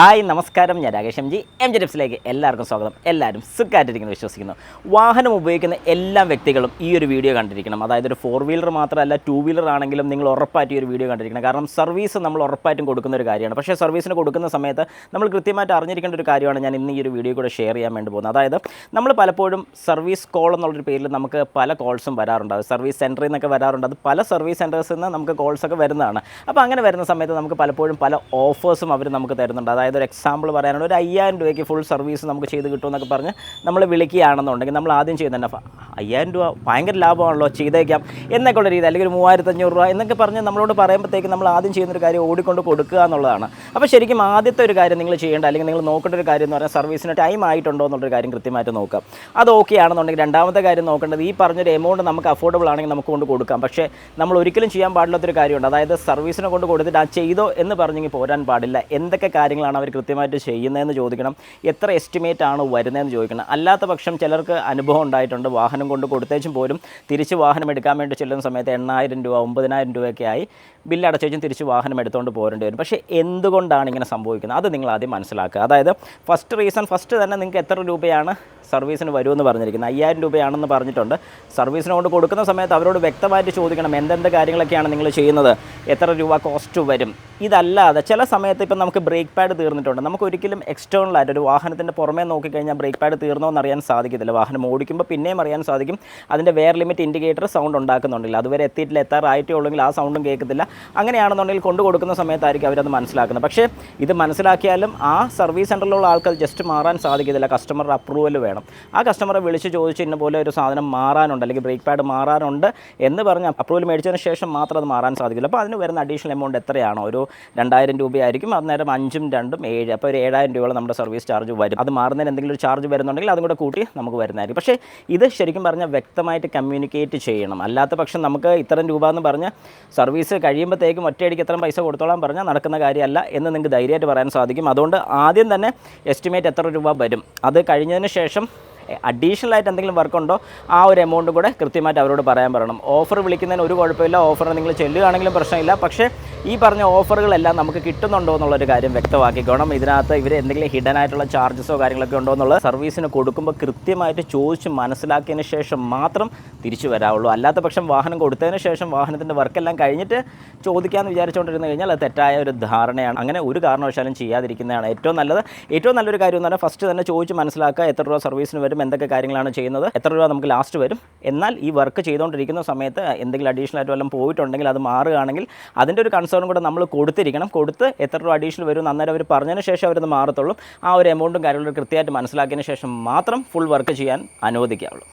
Hi നമസ്കാരം. ഞാൻ Rakesh M G. M G ടിപ്സിലേക്ക് എല്ലാവർക്കും സ്വാഗതം. എല്ലാവരും സുഖമായിട്ടിരിക്കുന്നു വിശ്വസിക്കുന്നു. വാഹനം ഉപയോഗിക്കുന്ന എല്ലാ വ്യക്തികളും ഈ ഒരു വീഡിയോ കണ്ടിരിക്കണം. അതായത് ഒരു ഫോർ വീലർ മാത്രമല്ല ടു വീലർ ആണെങ്കിലും നിങ്ങൾ ഉറപ്പായിട്ട് ഈ ഒരു വീഡിയോ കണ്ടിരിക്കണം. കാരണം സർവീസ് നമ്മൾ ഉറപ്പായിട്ടും കൊടുക്കുന്ന ഒരു കാര്യമാണ്. പക്ഷേ സർവീസിന് കൊടുക്കുന്ന സമയത്ത് നമ്മൾ കൃത്യമായിട്ട് അറിഞ്ഞിരിക്കേണ്ട ഒരു കാര്യമാണ് ഞാൻ ഇന്ന് ഈ ഒരു വീഡിയോ കൂടെ ഷെയർ ചെയ്യാൻ വേണ്ടി പോകുന്നത്. അതായത് നമ്മൾ പലപ്പോഴും സർവീസ് കോൾ എന്നുള്ളൊരു പേരിൽ നമുക്ക് പല കോൾസും വരാറുണ്ട്. അത് സർവീസ് സെന്ററിൽ നിന്നൊക്കെ വരാറുണ്ട്. അത് പല സർവീസ് സെന്റേഴ്സിൽ നിന്ന് നമുക്ക് കോൾസൊക്കെ വരുന്നതാണ്. അപ്പോൾ അങ്ങനെ വരുന്ന സമയത്ത് നമുക്ക് പലപ്പോഴും പല ഓഫേഴ്സും അവർ നമുക്ക് തരുന്നുണ്ട്. അതായത് ഒരു എക്സാമ്പിൾ പറയാനാണ് ഒരു അയ്യായിരം രൂപയ്ക്ക് ഫുൾ സർവീസ് നമുക്ക് ചെയ്ത് കിട്ടുമെന്നൊക്കെ പറഞ്ഞ് നമ്മൾ വിളിക്കുകയാണെന്നുണ്ടെങ്കിൽ നമ്മൾ ആദ്യം ചെയ്യുന്നുണ്ട് അയ്യായിരം രൂപ ഭയങ്കര ലാഭമാണല്ലോ ചെയ്തേക്കാം എന്നൊക്കെ ഉള്ള രീതി അല്ലെങ്കിൽ ഒരു മൂവായിരത്തഞ്ഞൂറ് രൂപ എന്നൊക്കെ പറഞ്ഞ് നമ്മളോട് പറയുമ്പോഴത്തേക്ക് നമ്മൾ ആദ്യം ചെയ്യുന്നൊരു കാര്യം ഓടിക്കൊണ്ട് കൊടുക്കുക എന്നുള്ളതാണ്. അപ്പോൾ ശരിക്കും ആദ്യത്തെ ഒരു കാര്യം നിങ്ങൾ ചെയ്യേണ്ട അല്ലെങ്കിൽ നിങ്ങൾ നോക്കേണ്ട ഒരു കാര്യം എന്ന് പറഞ്ഞാൽ സർവീസിന് ടൈം ആയിട്ടുണ്ടോ എന്നുള്ളൊരു കാര്യം കൃത്യമായിട്ട് നോക്കുക അത് ഓക്കെ ആണെന്നുണ്ടെങ്കിൽ രണ്ടാമത്തെ കാര്യം നോക്കേണ്ടത് ഈ പറഞ്ഞൊരു എമൗണ്ട് നമുക്ക് അഫോർഡബിൾ ആണെങ്കിൽ നമുക്ക് കൊണ്ട് കൊടുക്കാം. പക്ഷേ നമ്മൾ ഒരിക്കലും ചെയ്യാൻ പാടില്ലാത്തൊരു കാര്യമുണ്ട്. അതായത് സർവീസിനെ കൊണ്ട് കൊടുത്തിട്ട് ആ ചെയ്തോ എന്ന് പറഞ്ഞെങ്കിൽ പോരാൻ പാടില്ല. എന്തൊക്കെ കാര്യങ്ങളാണ് അവർ കൃത്യമായിട്ട് ചെയ്യുന്നതെന്ന് ചോദിക്കണം. എത്ര എസ്റ്റിമേറ്റ് ആണ് വരുന്നതെന്ന് ചോദിക്കണം. അല്ലാത്ത പക്ഷം ചിലർക്ക് അനുഭവം ഉണ്ടായിട്ടുണ്ട്. വാഹനം കൊണ്ട് കൊടുത്തേച്ചും പോലും തിരിച്ച് വാഹനം എടുക്കാൻ വേണ്ടി ചെല്ലുന്ന സമയത്ത് എണ്ണായിരം രൂപ ഒമ്പതിനായിരം രൂപയൊക്കെ ആയി ബില്ല് അടച്ചേച്ചും തിരിച്ച് വാഹനം എടുത്തുകൊണ്ട് പോരേണ്ടി വരും. പക്ഷേ എന്തുകൊണ്ടാണ് ഇങ്ങനെ സംഭവിക്കുന്നത്? അത് നിങ്ങൾ ആദ്യം മനസ്സിലാക്കുക. അതായത് ഫസ്റ്റ് റീസൺ ഫസ്റ്റ് തന്നെ നിങ്ങൾക്ക് എത്ര രൂപയാണ് സർവീസിന് വരുമെന്ന് പറഞ്ഞിരിക്കുന്നത്. അയ്യായിരം രൂപയാണെന്ന് പറഞ്ഞിട്ടുണ്ട്. സർവീസിന് കൊണ്ട് കൊടുക്കുന്ന സമയത്ത് അവരോട് വ്യക്തമായിട്ട് ചോദിക്കണം എന്തെന്ത് കാര്യങ്ങളൊക്കെയാണ് നിങ്ങൾ ചെയ്യുന്നത്? എത്ര രൂപ കോസ്റ്റ് വരും? ഇതല്ലാതെ ചില സമയത്ത് ഇപ്പം നമുക്ക് ബ്രേക്ക് പാഡ് തീർന്നിട്ടുണ്ട്. നമുക്ക് ഒരിക്കലും എക്സ്റ്റേണൽ ആയിട്ട് ഒരു വാഹനത്തിന്റെ പുറമേ നോക്കിക്കഴിഞ്ഞാൽ ബ്രേക്ക് പാഡ് തീർന്നോ എന്ന് അറിയാൻ സാധിക്കത്തില്ല. വാഹനം ഓടിക്കുമ്പോൾ പിന്നെയും അറിയാൻ സാധിക്കും. അതിന്റെ വെയർ ലിമിറ്റ് ഇൻഡിക്കേറ്റർ സൗണ്ട് ഉണ്ടാക്കുന്നുണ്ടെങ്കിൽ അതുവരെ എത്തിയിട്ടില്ല എത്താറായിട്ടേ ഉള്ളെങ്കിൽ ആ സൗണ്ടും കേൾക്കത്തില്ല. അങ്ങനെയാണെന്നുണ്ടെങ്കിൽ കൊണ്ടു കൊടുക്കുന്ന സമയത്തായിരിക്കും അവരത് മനസ്സിലാക്കുന്നത്. പക്ഷേ ഇത് മനസ്സിലാക്കിയാലും ആ സർവീസ് സെന്ററിലുള്ള ആൾക്ക് ജസ്റ്റ് മാറാൻ സാധിക്കത്തില്ല. കസ്റ്റമറുടെ അപ്രൂവൽ വേണം. ആ കസ്റ്റമറെ വിളിച്ച് ചോദിച്ച് ഇന്ന പോലെ ഒരു സാധനം മാറാനുണ്ട് അല്ലെങ്കിൽ ബ്രേക്ക് പാഡ് മാറാനുണ്ട് എന്ന് പറഞ്ഞ് അപ്രൂവൽ മേടിച്ചതിന് ശേഷം മാത്രം അത് മാറാൻ സാധിക്കില്ല. അപ്പോൾ അതിന് വരുന്ന അഡീഷണൽ എമൗണ്ട് എത്രയാണോ? ഒരു രണ്ടായിരം രൂപയായിരിക്കും. അന്നേരം അഞ്ചും രണ്ടും ഏഴ് അപ്പോൾ ഒരു ഏഴായിരം രൂപയോളം നമ്മുടെ സർവീസ് ചാർജ് വരും. അത് മാറുന്നതിന് എന്തെങ്കിലും ഒരു ചാർജ് വരുന്നുണ്ടെങ്കിൽ അതും കൂടെ കൂട്ടി നമുക്ക് വരുന്നതായിരിക്കും. പക്ഷേ ഇത് ശരിക്കും പറഞ്ഞാൽ വ്യക്തമായിട്ട് കമ്മ്യൂണിക്കേറ്റ് ചെയ്യണം. അല്ലാത്ത പക്ഷം നമുക്ക് ഇത്രയും രൂപ എന്ന് പറഞ്ഞ് സർവീസ് കഴിയുമ്പോഴത്തേക്കും ഒറ്റയടിക്ക് ഇത്രയും പൈസ കൊടുത്തോളാൻ പറഞ്ഞാൽ നടക്കുന്ന കാര്യമല്ല എന്ന് നിങ്ങൾക്ക് ധൈര്യമായിട്ട് പറയാൻ സാധിക്കും. അതുകൊണ്ട് ആദ്യം തന്നെ എസ്റ്റിമേറ്റ് എത്ര രൂപ വരും? അത് കഴിഞ്ഞതിന് ശേഷം അഡീഷണൽ ആയിട്ട് എന്തെങ്കിലും വർക്ക് ഉണ്ടോ? ആ ഒരു എമൗണ്ട് കൂടെ കൃത്യമായിട്ട് അവരോട് പറയാൻ പറയണം. ഓഫർ വിളിക്കുന്നതിന് ഒരു കുഴപ്പമില്ല. ഓഫർ നിങ്ങൾ ചെല്ലുകയാണെങ്കിലും പ്രശ്നമില്ല. പക്ഷേ ഈ പറഞ്ഞ ഓഫറുകളെല്ലാം നമുക്ക് കിട്ടുന്നുണ്ടോ എന്നുള്ളൊരു കാര്യം വ്യക്തമാക്കിക്കോണം. ഇതിനകത്ത് ഇവർ എന്തെങ്കിലും ഹിഡൻ ആയിട്ടുള്ള ചാർജസോ കാര്യങ്ങളൊക്കെ ഉണ്ടോ എന്നുള്ള സർവീസിന് കൊടുക്കുമ്പോൾ കൃത്യമായിട്ട് ചോദിച്ച് മനസ്സിലാക്കിയതിന് ശേഷം മാത്രം തിരിച്ചു വരാവുള്ളൂ. അല്ലാത്ത പക്ഷം വാഹനം കൊടുത്തതിന് ശേഷം വാഹനത്തിന്റെ വർക്കെല്ലാം കഴിഞ്ഞിട്ട് ചോദിക്കാമെന്ന് വിചാരിച്ചുകൊണ്ടിരുന്നു കഴിഞ്ഞാൽ അത് തെറ്റായ ഒരു ധാരണയാണ്. അങ്ങനെ ഒരു കാരണവശാലും ചെയ്യാതിരിക്കുന്നതാണ് ഏറ്റവും നല്ലത്. ഏറ്റവും നല്ലൊരു കാര്യം എന്ന് പറഞ്ഞാൽ ഫസ്റ്റ് തന്നെ ചോദിച്ച് മനസ്സിലാക്കുക എത്ര രൂപ സർവീസിന് വരും എന്തൊക്കെ കാര്യങ്ങളാണ് ചെയ്യുന്നത് എത്ര രൂപ നമുക്ക് ലാസ്റ്റ് വരും. എന്നാൽ ഈ വർക്ക് ചെയ്തുകൊണ്ടിരിക്കുന്ന സമയത്ത് എന്തെങ്കിലും അഡീഷണൽ ആയിട്ട് വല്ലതും പോയിട്ടുണ്ടെങ്കിൽ അത് മാറുകയാണെങ്കിൽ അതിന്റെ ഒരു കൺസേൺ കൂടെ നമ്മൾ കൊടുത്തിരിക്കണം. കൊടുത്ത് എത്ര രൂപ അഡീഷണൽ വരും അന്നേരം അവർ പറഞ്ഞതിന് ശേഷം അവരത് മാറത്തുള്ളൂ. ആ ഒരു എമൗണ്ടും കാര്യങ്ങളും കൃത്യമായിട്ട് മനസ്സിലാക്കിയതിന് ശേഷം മാത്രം ഫുൾ വർക്ക് ചെയ്യാൻ അനുവദിക്കാവുള്ളൂ.